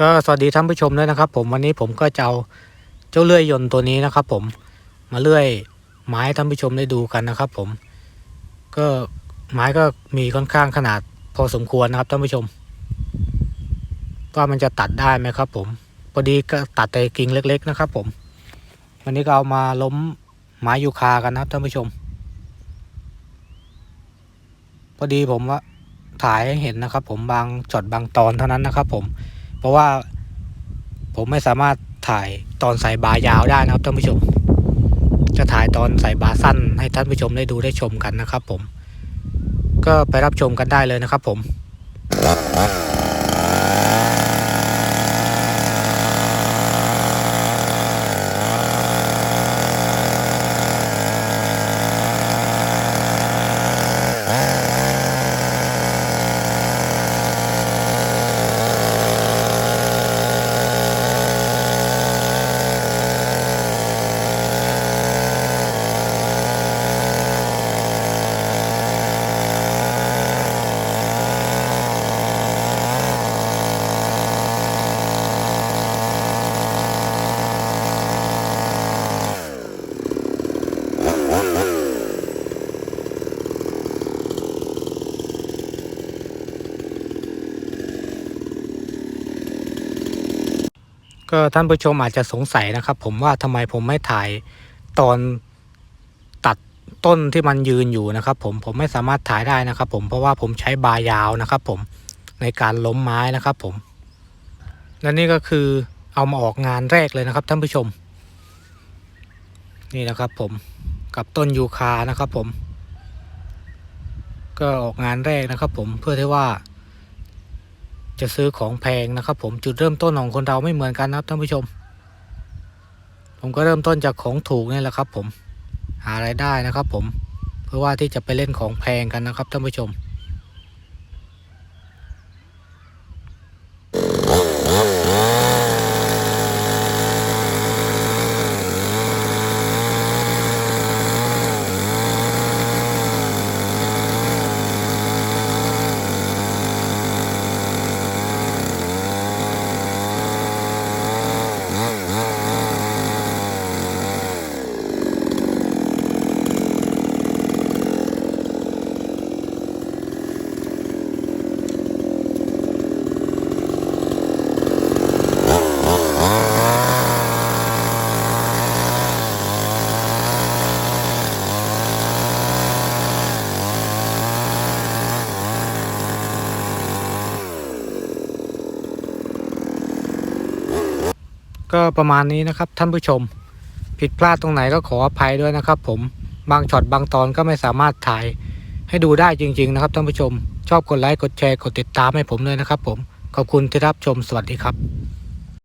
ก็สวัสดีท่านผู้ชมด้วยนะครับ ผมวันนี้ผมก็จะเอาเจ้าเลื่อยยนต์ตัวนี้นะครับ ผมมาเลื่อยไม้ท่านผู้ชมได้ดูกันนะครับ ผม ก็ไม้ก็มีค่อนข้างขนาดพอสมควรนะครับท่านผู้ชมว่ามันจะตัดได้ไหมครับ ผมพอดีก็ตัดแต่กิ่งเล็ก ๆ นะครับ ผม วันนี้ก็เอามาล้มไม้ยูคากันนะครับท่านผู้ชม พอดีผมว่าถ่ายให้เห็นนะครับ ผมบางช็อตบางตอนเท่านั้นนะครับ ผม เพราะว่าผมไม่สามารถถ่ายตอนใส่บายาวได้นะครับท่านผู้ชม จะถ่ายตอนใส่บาสั้น ให้ท่านผู้ชมได้ดูได้ชมกันนะครับ ผม ก็ไปรับชมกันได้เลยนะครับ ผม ก็ท่านผู้ชมอาจจะสงสัยนะครับ ผมว่าทำไมผมไม่ถ่ายตอนตัดต้นที่มันยืนอยู่นะครับ ผมผมไม่สามารถถ่ายได้นะครับ ผมเพราะว่าผมใช้บายาวนะครับ ผมในการล้มไม้นะครับ ผม และนี่ก็คือเอามาออกงานแรกเลยนะครับ ท่านผู้ชม นี่นะครับ ผมกับต้นยูคานะครับ ผม ก็ออกงานแรกนะครับ ผมเพื่อที่ว่า จะซื้อของแพงนะครับผมจุดเริ่มต้นของคนเราไม่เหมือนกันนะครับท่านผู้ชม ผมก็เริ่มต้นจากของถูกนี่แหละครับ ผมหาไรายได้นะครับ ผมเพื่อว่าที่จะไปเล่นของแพงกันนะครับท่านผู้ชม ก็ประมาณนี้นะครับท่านผู้ชม ผิดพลาดตรงไหนก็ขออภัยด้วยนะครับ ผมบางช็อตบางตอนก็ไม่สามารถถ่ายให้ดูได้จริง ๆ นะครับท่านผู้ชม ชอบกดไลค์กดแชร์กดติดตามให้ผมเลยนะครับ ผมขอบคุณที่รับชมสวัสดีครับ